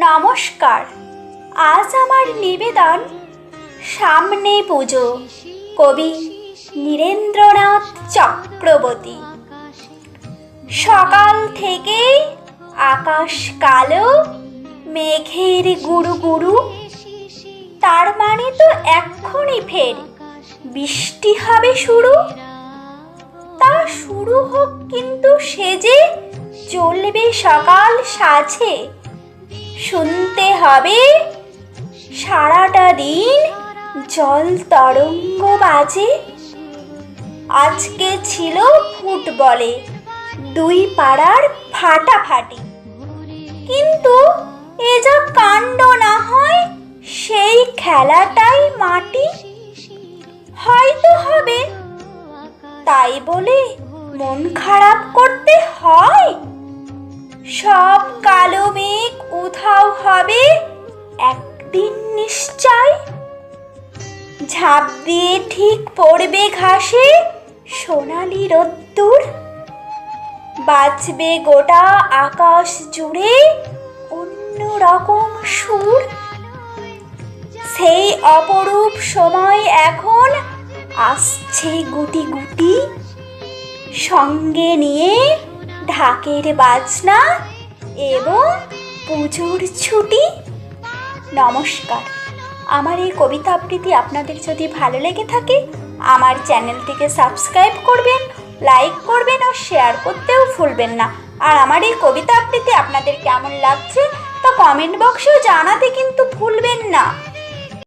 নমস্কার। আজ আমার নিবেদন সামনে পুজো, কবি নীরেন্দ্রনাথ চক্রবর্তী। সকাল থেকে আকাশ কালো, মেঘের গুরু গুরু তার মানে তো এক্ষুনি ফের বৃষ্টি হবে শুরু। তা শুরু হোক কিন্তু সেজে চলবে সকাল সাজে শুনতে হবে। সারাটা দিন জল তরঙ্গ বাজে। আজকে ছিল ফুটবলে দুই পাড়ার ফাটাফাটি। কিন্তু এ যা কাণ্ড না হয়, সেই খেলাটাই মাটি। হয়তো হবে, তাই বলে মন খারাপ করতে হয়। সব কালো মেঘ উধাও হবে, একদিন নিশ্চয়। ঝাঁপ দিয়ে ঠিক পড়বে ঘাসে সোনালি রোদ্দুর। বাঁচবে গোটা আকাশ জুড়ে অন্য রকম সুর। সেই অপরূপ সময় এখন আসছে গুটি গুটি। সঙ্গে নিয়ে ঢাকের বাজনা এবং পুজোর ছুটি। নমস্কার। আমার এই কবিতা আবৃত্তি আপনাদের যদি ভালো লেগে থাকে, আমার চ্যানেলটিকে সাবস্ক্রাইব করবেন, লাইক করবেন ও শেয়ার করতেও ভুলবেন না। আর আমার এই কবিতা আবৃত্তি আপনাদের কেমন লাগছে তা কমেন্ট বক্সেও জানাতে কিন্তু ভুলবেন না।